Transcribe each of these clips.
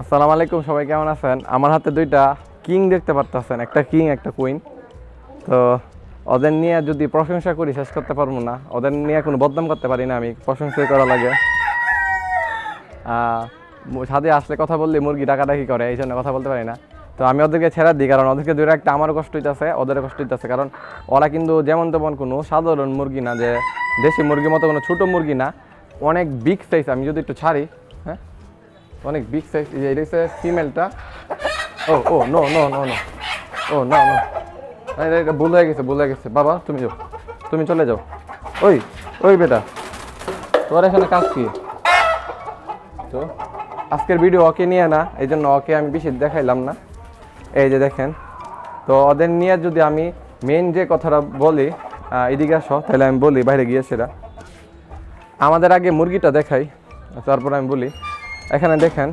আসসালামু আলাইকুম, সবাই কেমন আছেন? আমার হাতে দুইটা কিং দেখতে পারতেছেন, একটা কিং, একটা কুইন। তো ওদের নিয়ে যদি প্রশংসা করি, শেষ করতে পারব না। ওদের নিয়ে কোনো বদনাম করতে পারি না আমি প্রশংসা করা লাগে। ছাদে আসলে কথা বললে মুরগি ডাকাডাকি করে, এই জন্য কথা বলতে পারি না। তো আমি ওদেরকে ছেড়ে দিই, কারণ ওদেরকে দূরে একটা আমারও কষ্ট হইতেছে ওদের কষ্ট হইতেছে। কারণ ওরা কিন্তু যেমন তেমন কোনো সাধারণ মুরগি না, যে দেশি মুরগির মতো কোনো ছোটো মুরগি না। অনেক বিগ সাইজ আমি যদি একটু ছাড়ি অনেক বিগ সাইজ এই হচ্ছে ফিমেলটা ও ও নো নো নো নো ও, না না। এটা ভুল হয়ে গেছে, ভুল হয়ে গেছে। বাবা, তুমি যাও। তুমি চলে যাও। ওই ওই বেটা। তোর এখানে কাজ কি? তো, আজকের ভিডিও ওকে নিয়ে না এই জন্য ওকে আমি বেশি দেখাইলাম না। এই যে দেখেন, তো ওদের নিয়ে যদি আমি মেন যে কথাটা বলি এদিকে আসো, তাহলে আমি বলি, বাইরে গিয়ে সেটা আমাদের আগে মুরগিটা দেখাই, তারপর আমি বলি। এখানে দেখেন,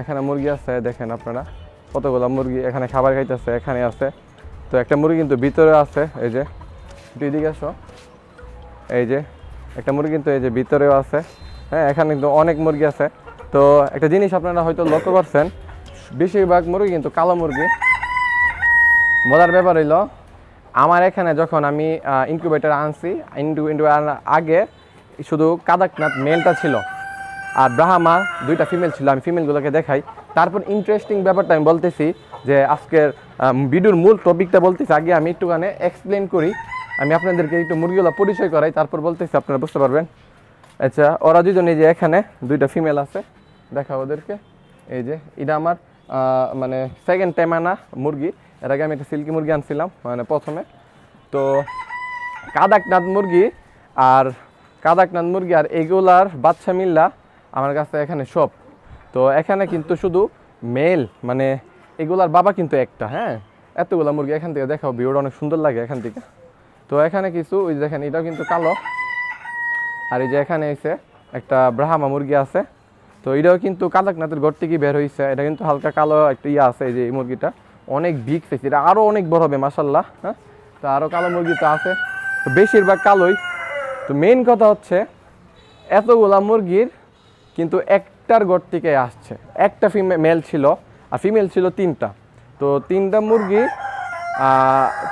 এখানে মুরগি আছে, দেখেন আপনারা, কতগুলো মুরগি এখানে খাবার খাইতেছে, এখানে আছে। তো একটা মুরগি কিন্তু ভিতরে আছে, এই যে একটু এদিকে আসো। এই যে, একটা মুরগি কিন্তু এই যে ভিতরেও আছে। হ্যাঁ এখানে কিন্তু অনেক মুরগি আছে। তো একটা জিনিস আপনারা হয়তো লক্ষ্য করছেন, বেশিরভাগ মুরগি কিন্তু কালো মুরগি। মজার ব্যাপার হইল, আমার এখানে যখন আমি ইনকিউবেটার আনছি ইনকিউবেটার আগে শুধু কাদাকনাথ মেলটা ছিল। আর ব্রাহ্মা দুইটা ফিমেল ছিল, আমি ফিমেলগুলোকে দেখাই। তারপর ইন্টারেস্টিং ব্যাপারটা আমি বলতেছি যে আজকের ভিডিওর মূল টপিকটা বলতেছি, আগে আমি একটুখানি এক্সপ্লেন করি। আমি আপনাদেরকে একটু মুরগিগুলো পরিচয় করাই, তারপর বলতেছি, আপনারা বুঝতে পারবেন। আচ্ছা ওরা দুজন এই যে এখানে, দুইটা ফিমেল আছে। দেখা ওদেরকে। এই যে, এটা আমার মানে সেকেন্ড টাইম আনা মুরগি। এর আগে আমি একটা সিল্কি মুরগি আনছিলাম মানে প্রথমে। তো কাদাকনাথ মুরগি আর কাদাকনাথ মুরগি আর এগুলার বাচ্চা মিল্লা আমার কাছে এখানে সব। তো এখানে কিন্তু শুধু মেল মানে এগুলার বাবা কিন্তু একটা হ্যাঁ? এতগুলা মুরগি এখান থেকে দেখাও, ভিউটা অনেক সুন্দর লাগে এখান থেকে। তো এখানে কিছু, ওই দেখেন, এটাও কিন্তু কালো। আর এই যে এখানে এসে একটা ব্রাহ্মা মুরগি আছে। তো এটাও কিন্তু কালাকনাথের ঘর থেকে বের হয়েছে এটা কিন্তু হালকা কালো একটা ইয়ে আছে, এই যে এই মুরগিটা। অনেক বিগ সাইজ এটা আরও অনেক বড় হবে মাসাল্লাহ হ্যাঁ? তো আরও কালো মুরগি তো আছে। তো বেশিরভাগ কালোই। তো মেইন কথা হচ্ছে, এতগুলা মুরগির কিন্তু একটার ঘর থেকে আসছে। একটা মেল ছিল, আর ফিমেল ছিল তিনটা। তো তিনটা মুরগি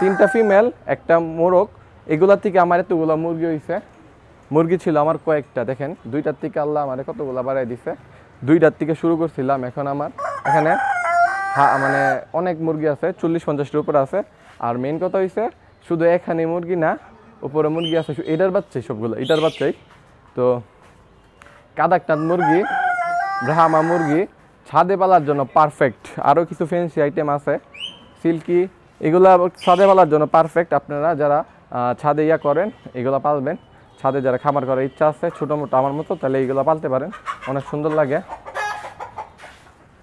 তিনটা ফিমেল একটা মোরগ এগুলার থেকে আমার এতগুলা মুরগি হয়েছে মুরগি ছিল আমার কয়েকটা, দেখেন, দুইটার থেকে আল্লাহ আমার কতগুলা বাড়াই দিছে। দুইটার থেকে শুরু করছিলাম এখন আমার। এখানে হা- মানে অনেক মুরগি আছে, চল্লিশ পঞ্চাশটার উপরে আছে। আর মেন কথা হয়েছে শুধু এখানে মুরগি না, উপরে মুরগি আছে এটার বাচ্চাই সবগুলো, এটার বাচ্চাই। তো কাদাকটাত মুরগি, ব্রাহ্মা মুরগি, ছাদে পালার জন্য পারফেক্ট আরও কিছু ফ্যান্সি আইটেম আছে, সিল্কি, এগুলা ছাদে পালার জন্য পারফেক্ট আপনারা যারা ছাদে ইয়া করেন, এগুলা পালবেন। ছাদে যারা খামার করার ইচ্ছা আছে, ছোটো মোটো আমার মতো, তাহলে এইগুলো পালতে পারেন। অনেক সুন্দর লাগে।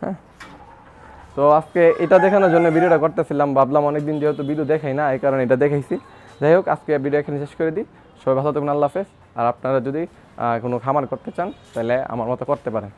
হ্যাঁ। তো আজকে এটা দেখানোর জন্য ভিডিওটা করতেছিলাম, ভাবলাম অনেকদিন যেহেতু ভিডিও দেখাই না, এই কারণে এটা দেখাইছি। যাই হোক, আজকে ভিডিও এখানে শেষ করে দিই। সবাই ভালো থাকবেন, আল্লাহ হাফেজ। আর আপনারা যদি কোনো খামার করতে চান, তাহলে আমার মতো করতে পারেন।